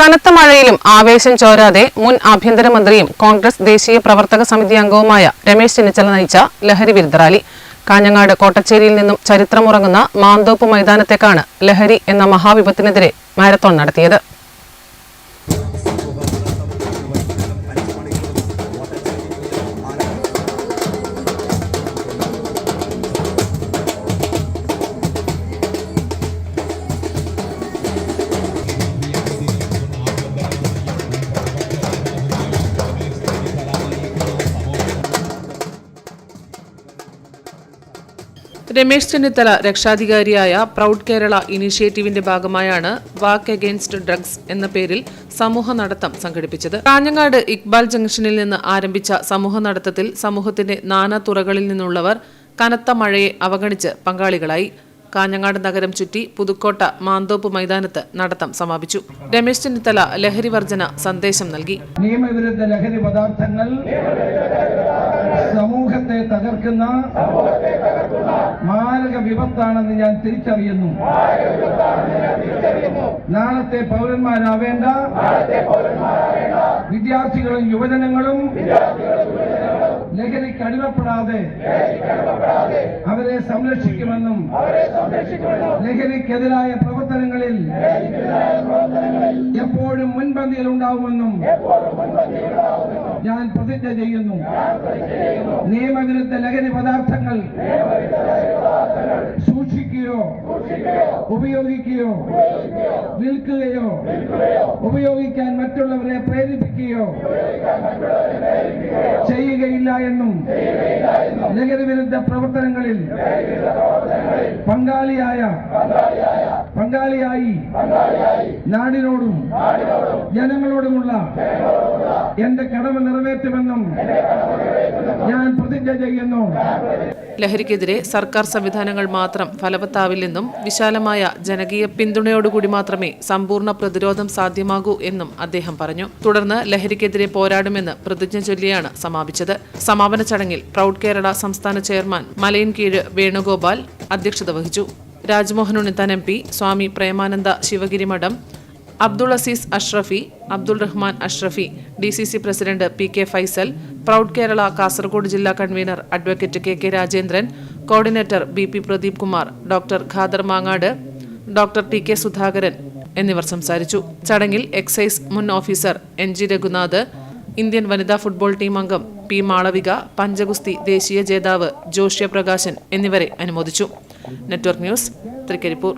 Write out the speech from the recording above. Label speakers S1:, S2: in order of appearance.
S1: കനത്ത മഴയിലും ആവേശം ചോരാതെ മുൻ ആഭ്യന്തരമന്ത്രിയും കോൺഗ്രസ് ദേശീയ പ്രവർത്തക സമിതി അംഗവുമായ രമേശ് ചെന്നിത്തല നയിച്ച ലഹരി വിരുദ്ധ റാലി. കാഞ്ഞങ്ങാട് കോട്ടച്ചേരിയിൽ നിന്നും ചരിത്രമുറങ്ങുന്ന മാന്തോപ്പ് മൈതാനത്തേക്കാണ് ലഹരി എന്ന മഹാവിപത്തിനെതിരെ മാരത്തോൺ നടത്തിയത്. രമേശ് ചെന്നിത്തല രക്ഷാധികാരിയായ പ്രൗഡ് കേരള ഇനീഷ്യേറ്റീവിന്റെ ഭാഗമായാണ് വാക്ക് അഗെയിൻസ്റ്റ് ഡ്രഗ്സ് എന്ന പേരിൽ സമൂഹ നടത്തം സംഘടിപ്പിച്ചത്. കാഞ്ഞങ്ങാട് ഇക്ബാൽ ജംഗ്ഷനിൽ നിന്ന് ആരംഭിച്ച സമൂഹ നടത്തത്തിൽ സമൂഹത്തിന്റെ നാനാ തുറകളിൽ നിന്നുള്ളവർ കനത്ത മഴയെ അവഗണിച്ച് പങ്കാളികളായി. കാഞ്ഞങ്ങാട് നഗരം ചുറ്റി പുതുക്കോട്ട മാന്തോപ്പ് മൈതാനത്ത് നടത്തം സമാപിച്ചു. രമേശ് ചെന്നിത്തല ലഹരി വർജന സന്ദേശം നൽകി.
S2: നിയമവിരുദ്ധ ലഹരി പദാർത്ഥങ്ങൾ സമൂഹത്തെ തകർക്കുന്ന വിപത്താണെന്ന് ഞാൻ തിരിച്ചറിയുന്നു. നാളത്തെ പൗരന്മാരാവേണ്ട വിദ്യാർത്ഥികളും യുവജനങ്ങളും ലഹരിക്ക് അടിമപ്പെടാതെ അവരെ സംരക്ഷിക്കുമെന്നും ലഹരിക്കെതിരായ പ്രവർത്തനങ്ങളിൽ എപ്പോഴും മുൻപന്തിയിൽ ഉണ്ടാവുമെന്നും ഞാൻ പ്രതിജ്ഞ ചെയ്യുന്നു. നിയമവിരുദ്ധ ലഹരി പദാർത്ഥങ്ങൾ സൂക്ഷിക്കുകയോ ഉപയോഗിക്കുകയോ വിൽക്കുകയോ ഉപയോഗിക്കാൻ മറ്റുള്ളവരെ പ്രേരിപ്പിക്കുകയോ ചെയ്യുകയില്ല എന്നും ലഹരി വിരുദ്ധ പ്രവർത്തനങ്ങളിൽ പങ്കാളിയായ പങ്കാളിയായി. നാടിനോടും ജനങ്ങളോടുമുള്ള എന്റെ കടമ നിറവേറ്റുമെന്നും ഞാൻ പ്രതിജ്ഞ ചെയ്യുന്നു.
S1: ലഹരിക്കെതിരെ സർക്കാർ സംവിധാനങ്ങൾ മാത്രം ഫലവത്താവില്ലെന്നും വിശാലമായ ജനകീയ പിന്തുണയോടുകൂടി മാത്രമേ സമ്പൂർണ പ്രതിരോധം സാധ്യമാകൂ എന്നും അദ്ദേഹം പറഞ്ഞു. തുടർന്ന് ലഹരിക്കെതിരെ പോരാടുമെന്ന് പ്രതിജ്ഞ ചൊല്ലിയാണ് സമാപിച്ചത്. സമാപന ചടങ്ങിൽ പ്രൗഡ് കേരള സംസ്ഥാന ചെയർമാൻ മലയൻകീഴ് വേണുഗോപാൽ അധ്യക്ഷത വഹിച്ചു. Rajmohan Unnithan M P Swami Premananda Sivagiri Mutt Abdul Aziz Ashrafi Abdul Rahman Ashrafi D C C president P K Faisal proud Kerala Kasaragod ജില്ലാ convener advocate K K Rajendran coordinator B P Pradeep Kumar doctor Khader Mangad doctor T K Sudhakaran എന്നിവർ സംസാരിച്ചു. ചടങ്ങിൽ excise മുൻ officer N G Raghunath Indian വനിതാ football team അംഗം P Malavika പഞ്ചഗുസ്തി ദേശീയ ജേതാവ് ജോഷ്യ പ്രകാശൻ എന്നിവരെ അനുമോദിച്ചു. Network news Trikaripur